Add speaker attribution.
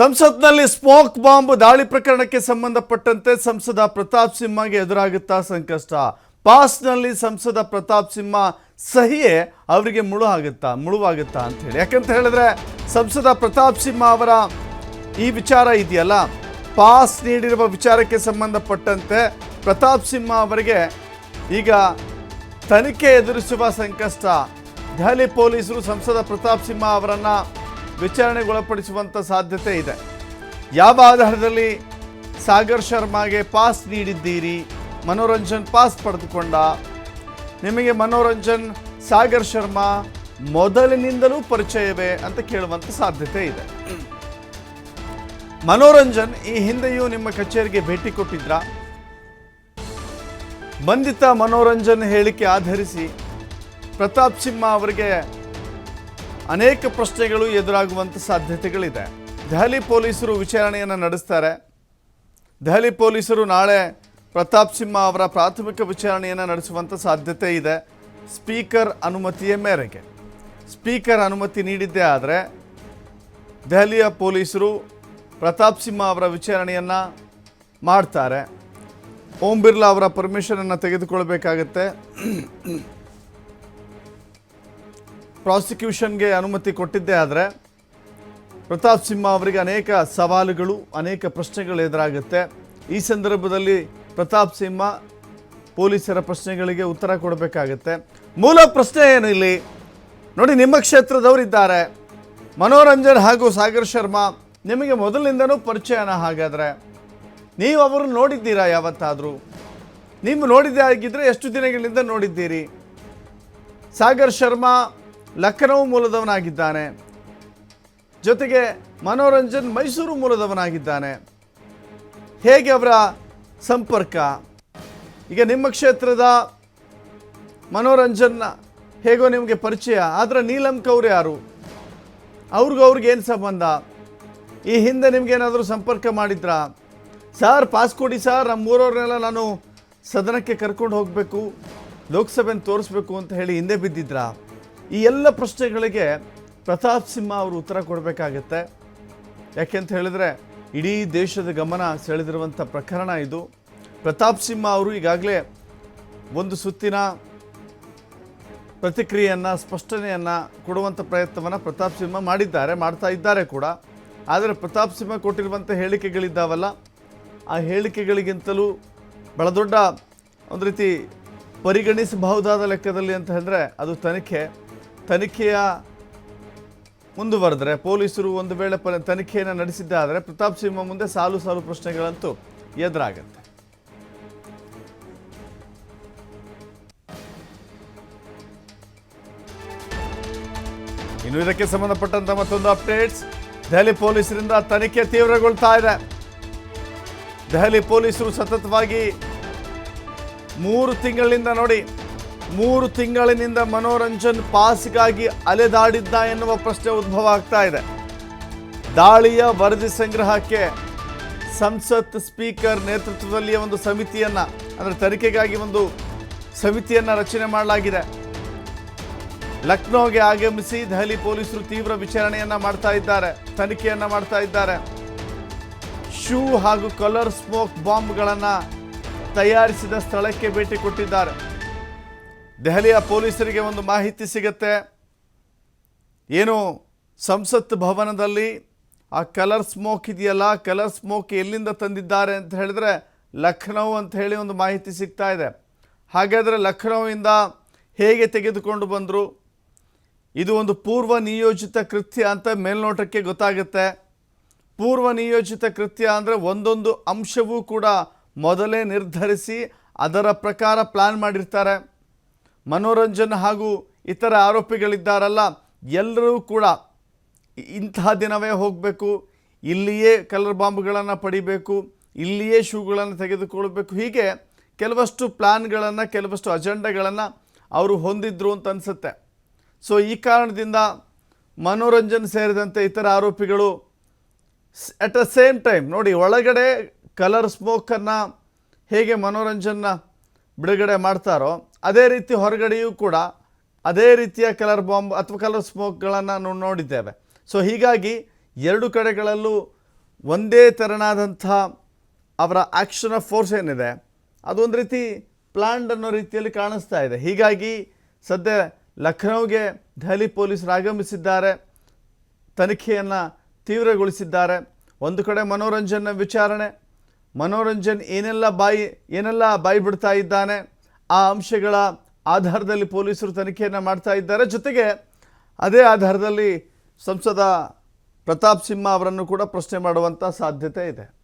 Speaker 1: ಸಂಸತ್ನಲ್ಲಿ smoke bomb ದಾಳಿ ಪ್ರಕರಣಕ್ಕೆ ಸಂಬಂಧಪಟ್ಟಂತೆ ಸಂಸದ ಪ್ರತಾಪ್ ಸಿಂಹಗೆ ಎದುರಾಗುತ್ತಾ ಸಂಕಷ್ಟ. ಪಾಸ್ನಲ್ಲಿ ಸಂಸದ ಪ್ರತಾಪ್ ಸಿಂಹ ಸಹಿಯೇ ಅವರಿಗೆ ಮುಳು ಆಗುತ್ತಾ, ಮುಳುವಾಗುತ್ತಾ ಅಂತ ಹೇಳಿ ಯಾಕಂತ ಹೇಳಿದ್ರೆ ಸಂಸದ ಪ್ರತಾಪ್ ಸಿಂಹ ಅವರ ಈ ವಿಚಾರ ಇದೆಯಲ್ಲ? ಪಾಸ್ ನೀಡಿರುವ ವಿಚಾರಕ್ಕೆ ಸಂಬಂಧಪಟ್ಟಂತೆ ಪ್ರತಾಪ್ ಸಿಂಹ ಅವರಿಗೆ ಈಗ ತನಿಖೆ ಎದುರಿಸುವ ಸಂಕಷ್ಟ. ದೆಹಲಿ ಪೊಲೀಸರು ಸಂಸದ ಪ್ರತಾಪ್ ಸಿಂಹ ಅವರನ್ನ ವಿಚಾರಣೆಗೊಳಪಡಿಸುವಂಥ ಸಾಧ್ಯತೆ ಇದೆ. ಯಾವ ಆಧಾರದಲ್ಲಿ ಸಾಗರ್ ಶರ್ಮಾಗೆ ಪಾಸ್ ನೀಡಿದ್ದೀರಿ? ಮನೋರಂಜನ್ ಪಾಸ್ ಪಡೆದುಕೊಂಡ. ನಿಮಗೆ ಮನೋರಂಜನ್, ಸಾಗರ್ ಶರ್ಮಾ ಮೊದಲಿನಿಂದಲೂ ಪರಿಚಯವೇ ಅಂತ ಕೇಳುವಂಥ ಸಾಧ್ಯತೆ ಇದೆ. ಮನೋರಂಜನ್ ಈ ಹಿಂದೆಯೂ ನಿಮ್ಮ ಕಚೇರಿಗೆ ಭೇಟಿ ಕೊಟ್ಟಿದ್ರಾ? ಬಂಧಿತ ಮನೋರಂಜನ್ ಹೇಳಿಕೆ ಆಧರಿಸಿ ಪ್ರತಾಪ್ ಸಿಂಹ ಅವರಿಗೆ ಅನೇಕ ಪ್ರಶ್ನೆಗಳು ಎದುರಾಗುವಂಥ ಸಾಧ್ಯತೆಗಳಿದೆ. ದೆಹಲಿ ಪೊಲೀಸರು ವಿಚಾರಣೆಯನ್ನು ನಡೆಸ್ತಾರೆ. ದೆಹಲಿ ಪೊಲೀಸರು ನಾಳೆ ಪ್ರತಾಪ್ ಸಿಂಹ ಅವರ ಪ್ರಾಥಮಿಕ ವಿಚಾರಣೆಯನ್ನು ನಡೆಸುವಂಥ ಸಾಧ್ಯತೆ ಇದೆ. ಸ್ಪೀಕರ್ ಅನುಮತಿಯ ಮೇರೆಗೆ. ಸ್ಪೀಕರ್ ಅನುಮತಿ ನೀಡಿದ್ದೇ ಆದರೆ ದೆಹಲಿಯ ಪೊಲೀಸರು ಪ್ರತಾಪ್ ಸಿಂಹ ಅವರ ವಿಚಾರಣೆಯನ್ನು ಮಾಡ್ತಾರೆ. ಓಂ ಬಿರ್ಲಾ ಅವರ ಪರ್ಮಿಷನನ್ನು ತೆಗೆದುಕೊಳ್ಬೇಕಾಗತ್ತೆ. ಪ್ರಾಸಿಕ್ಯೂಷನ್ಗೆ ಅನುಮತಿ ಕೊಟ್ಟಿದ್ದೇ ಆದರೆ ಪ್ರತಾಪ್ ಸಿಂಹ ಅವರಿಗೆ ಅನೇಕ ಸವಾಲುಗಳು, ಅನೇಕ ಪ್ರಶ್ನೆಗಳು ಎದುರಾಗುತ್ತೆ. ಈ ಸಂದರ್ಭದಲ್ಲಿ ಪ್ರತಾಪ್ ಸಿಂಹ ಪೊಲೀಸರ ಪ್ರಶ್ನೆಗಳಿಗೆ ಉತ್ತರ ಕೊಡಬೇಕಾಗತ್ತೆ. ಮೂಲ ಪ್ರಶ್ನೆ ಏನು ನೋಡಿ, ನಿಮ್ಮ ಕ್ಷೇತ್ರದವರಿದ್ದಾರೆ. ಮನೋರಂಜನ್ ಹಾಗೂ ಸಾಗರ್ ಶರ್ಮಾ, ನಿಮಗೆ ಮೊದಲಿನಿಂದನೂ ಪರಿಚಯನ ಹಾಗಾದರೆ, ನೀವು ಅವರನ್ನು ನೋಡಿದ್ದೀರಾ ಯಾವತ್ತಾದರೂ? ನೀವು ನೋಡಿದ್ದೇ ಆಗಿದ್ದರೆ ಎಷ್ಟು ದಿನಗಳಿಂದ ನೋಡಿದ್ದೀರಿ? ಸಾಗರ್ ಶರ್ಮಾ ಲಖನೌ ಮೂಲದವನಾಗಿದ್ದಾನೆ. ಜೊತೆಗೆ ಮನೋರಂಜನ್ ಮೈಸೂರು ಮೂಲದವನಾಗಿದ್ದಾನೆ. ಹೇಗೆ ಅವರ ಸಂಪರ್ಕ? ಈಗ ನಿಮ್ಮ ಕ್ಷೇತ್ರದ ಮನೋರಂಜನ್ ಹೇಗೋ ನಿಮಗೆ ಪರಿಚಯ, ಆದರೆ ನೀಲಂ ಕೌರ್ ಯಾರು? ಅವ್ರಿಗೂ ಅವ್ರಿಗೆ ಏನು ಸಂಬಂಧ? ಈ ಹಿಂದೆ ನಿಮಗೇನಾದರೂ ಸಂಪರ್ಕ ಮಾಡಿದ್ರಾ? ಸರ್, ಪಾಸ್ ಕೊಡಿ ಸರ್ ನಮ್ಮ ಊರವ್ರನ್ನೆಲ್ಲ ನಾನು ಸದನಕ್ಕೆ ಕರ್ಕೊಂಡು ಹೋಗಬೇಕು ಲೋಕಸಭೆಯನ್ನು ತೋರಿಸ್ಬೇಕು ಅಂತ ಹೇಳಿ ಹಿಂದೆ ಬಿದ್ದಿದ್ರಾ? ಈ ಎಲ್ಲ ಪ್ರಶ್ನೆಗಳಿಗೆ ಪ್ರತಾಪ್ ಸಿಂಹ ಅವರು ಉತ್ತರ ಕೊಡಬೇಕಾಗತ್ತೆ. ಯಾಕೆಂತ ಹೇಳಿದ್ರೆ, ಇಡೀ ದೇಶದ ಗಮನ ಸೆಳೆದಿರುವಂಥ ಪ್ರಕರಣ ಇದು. ಪ್ರತಾಪ್ ಸಿಂಹ ಅವರು ಈಗಾಗಲೇ ಒಂದು ಸುತ್ತಿನ ಪ್ರತಿಕ್ರಿಯೆಯನ್ನು, ಸ್ಪಷ್ಟನೆಯನ್ನು ಕೊಡುವಂಥ ಪ್ರಯತ್ನವನ್ನು ಪ್ರತಾಪ್ ಸಿಂಹ ಮಾಡಿದ್ದಾರೆ, ಮಾಡ್ತಾ ಇದ್ದಾರೆ ಕೂಡ. ಆದರೆ ಪ್ರತಾಪ್ ಸಿಂಹ ಕೊಟ್ಟಿರುವಂಥ ಹೇಳಿಕೆಗಳಿದ್ದಾವಲ್ಲ, ಆ ಹೇಳಿಕೆಗಳಿಗಿಂತಲೂ ಬಹಳ ದೊಡ್ಡ ಒಂದು ರೀತಿ ಪರಿಗಣಿಸಬಹುದಾದ ಲೆಕ್ಕದಲ್ಲಿ ಅಂತ ಅದು ತನಿಖೆ. ತನಿಖೆಯ ಮುಂದುವರೆದ್ರೆ ಪೊಲೀಸರು ಒಂದು ವೇಳೆ ಪ, ತನಿಖೆಯನ್ನು ನಡೆಸಿದ್ದಾದರೆ ಪ್ರತಾಪ್ ಸಿಂಹ ಮುಂದೆ ಸಾಲು ಸಾಲು ಪ್ರಶ್ನೆಗಳಂತೂ ಎದುರಾಗತ್ತೆ. ಇನ್ನು ಇದಕ್ಕೆ ಸಂಬಂಧಪಟ್ಟಂತ ಮತ್ತೊಂದು ಅಪ್ಡೇಟ್ಸ್. ದೆಹಲಿ ಪೊಲೀಸರಿಂದ ತನಿಖೆ ತೀವ್ರಗೊಳ್ತಾ ಇದೆ. ದೆಹಲಿ ಪೊಲೀಸರು ಸತತವಾಗಿ ಮೂರು ತಿಂಗಳಿಂದ ನೋಡಿ ಮೂರು ತಿಂಗಳಿನಿಂದ ಮನೋರಂಜನ್ ಪಾಸ್ಗಾಗಿ ಅಲೆದಾಡಿದ್ದ ಎನ್ನುವ ಪ್ರಶ್ನೆ ಉದ್ಭವ ಆಗ್ತಾ ಇದೆ. ದಾಳಿಯ ವರದಿ ಸಂಗ್ರಹಕ್ಕೆ ಸಂಸತ್ ಸ್ಪೀಕರ್ ನೇತೃತ್ವದಲ್ಲಿ ಒಂದು ಸಮಿತಿಯನ್ನ, ಅಂದರೆ ತನಿಖೆಗಾಗಿ ಒಂದು ಸಮಿತಿಯನ್ನ ರಚನೆ ಮಾಡಲಾಗಿದೆ. ಲಕ್ನೋಗೆ ಆಗಮಿಸಿ ದೆಹಲಿ ಪೊಲೀಸರು ತೀವ್ರ ವಿಚಾರಣೆಯನ್ನು ಮಾಡ್ತಾ ಇದ್ದಾರೆ, ತನಿಖೆಯನ್ನ ಮಾಡ್ತಾ ಇದ್ದಾರೆ. ಶೂ ಹಾಗೂ ಕಲರ್ ಸ್ಮೋಕ್ ಬಾಂಬ್ಗಳನ್ನು ತಯಾರಿಸಿದ ಸ್ಥಳಕ್ಕೆ ಭೇಟಿ ಕೊಟ್ಟಿದ್ದಾರೆ. ದೆಹಲಿಯ ಪೊಲೀಸರಿಗೆ ಒಂದು ಮಾಹಿತಿ ಸಿಗತ್ತೆ. ಏನು ಸಂಸತ್ ಭವನದಲ್ಲಿ ಆ ಕಲರ್ ಸ್ಮೋಕ್ ಇದೆಯಲ್ಲ, ಕಲರ್ ಸ್ಮೋಕ್ ಎಲ್ಲಿಂದ ತಂದಿದ್ದಾರೆ ಅಂತ ಹೇಳಿದ್ರೆ ಲಖನೌ ಅಂತ ಹೇಳಿ ಒಂದು ಮಾಹಿತಿ ಸಿಗ್ತಾ ಇದೆ. ಹಾಗಾದರೆ ಲಖನೌವಿಂದ ಹೇಗೆ ತೆಗೆದುಕೊಂಡು ಬಂದರು? ಇದು ಒಂದು ಪೂರ್ವ ನಿಯೋಜಿತ ಕೃತ್ಯ ಅಂತ ಮೇಲ್ನೋಟಕ್ಕೆ ಗೊತ್ತಾಗುತ್ತೆ. ಪೂರ್ವ ನಿಯೋಜಿತ ಕೃತ್ಯ ಅಂದರೆ ಒಂದೊಂದು ಅಂಶವೂ ಕೂಡ ಮೊದಲೇ ನಿರ್ಧರಿಸಿ ಅದರ ಪ್ರಕಾರ ಪ್ಲಾನ್ ಮಾಡಿರ್ತಾರೆ. ಮನೋರಂಜನ್ ಹಾಗೂ ಇತರ ಆರೋಪಿಗಳಿದ್ದಾರಲ್ಲ, ಎಲ್ಲರೂ ಕೂಡ ಇಂತಹ ದಿನವೇ ಹೋಗಬೇಕು, ಇಲ್ಲಿಯೇ ಕಲರ್ ಬಾಂಬ್ಗಳನ್ನು ಪಡಿಬೇಕು, ಇಲ್ಲಿಯೇ ಶೂಗಳನ್ನು ತೆಗೆದುಕೊಳ್ಬೇಕು. ಹೀಗೆ ಕೆಲವಷ್ಟು ಪ್ಲ್ಯಾನ್ಗಳನ್ನು ಕೆಲವಷ್ಟು ಅಜೆಂಡಗಳನ್ನು ಅವರು ಹೊಂದಿದ್ರು ಅಂತ ಅನಿಸುತ್ತೆ. ಸೊ ಈ ಕಾರಣದಿಂದ ಮನೋರಂಜನ್ ಸೇರಿದಂತೆ ಇತರ ಆರೋಪಿಗಳು ಅಟ್ ಅ ಸೇಮ್ ಟೈಮ್ ನೋಡಿ, ಒಳಗಡೆ ಕಲರ್ ಸ್ಮೋಕನ್ನು ಹೇಗೆ ಮನೋರಂಜನ್ನ ಬಿಡುಗಡೆ ಮಾಡ್ತಾರೋ, ಅದೇ ರೀತಿ ಹೊರಗಡೆಯೂ ಕೂಡ ಅದೇ ರೀತಿಯ ಕಲರ್ ಬಾಂಬ್ ಅಥವಾ ಕಲರ್ ಸ್ಮೋಕ್ಗಳನ್ನು ನಾವು ನೋಡಿದ್ದೇವೆ. ಸೊ ಹೀಗಾಗಿ ಎರಡು ಕಡೆಗಳಲ್ಲೂ ಒಂದೇ ತೆರನಾದಂಥ ಅವರ ಆ್ಯಕ್ಷನ್ ಆಫ್ ಫೋರ್ಸ್ ಏನಿದೆ ಅದೊಂದು ರೀತಿ ಪ್ಲ್ಯಾಂಡ್ ಅನ್ನೋ ರೀತಿಯಲ್ಲಿ ಕಾಣಿಸ್ತಾ ಇದೆ. ಹೀಗಾಗಿ ಸದ್ಯ ಲಖನೌಗೆ ದೆಹಲಿ ಪೊಲೀಸರು ಆಗಮಿಸಿದ್ದಾರೆ, ತನಿಖೆಯನ್ನು ತೀವ್ರಗೊಳಿಸಿದ್ದಾರೆ. ಒಂದು ಕಡೆ ಮನೋರಂಜನೆ ವಿಚಾರಣೆ ಮನೋರಂಜನ್ ಏನೆಲ್ಲ ಬಾಯಿ ಏನೆಲ್ಲ ಬಾಯಿ ಬಿಡ್ತಾ ಇದ್ದಾನೆ, ಆ ಅಂಶಗಳ ಆಧಾರದಲ್ಲಿ ಪೊಲೀಸರು ತನಿಖೆಯನ್ನು ಮಾಡ್ತಾ ಇದ್ದಾರೆ. ಜೊತೆಗೆ ಅದೇ ಆಧಾರದಲ್ಲಿ ಸಂಸದ ಪ್ರತಾಪ್ ಸಿಂಹ ಅವರನ್ನು ಕೂಡ ಪ್ರಶ್ನೆ ಮಾಡುವಂಥ ಸಾಧ್ಯತೆ ಇದೆ.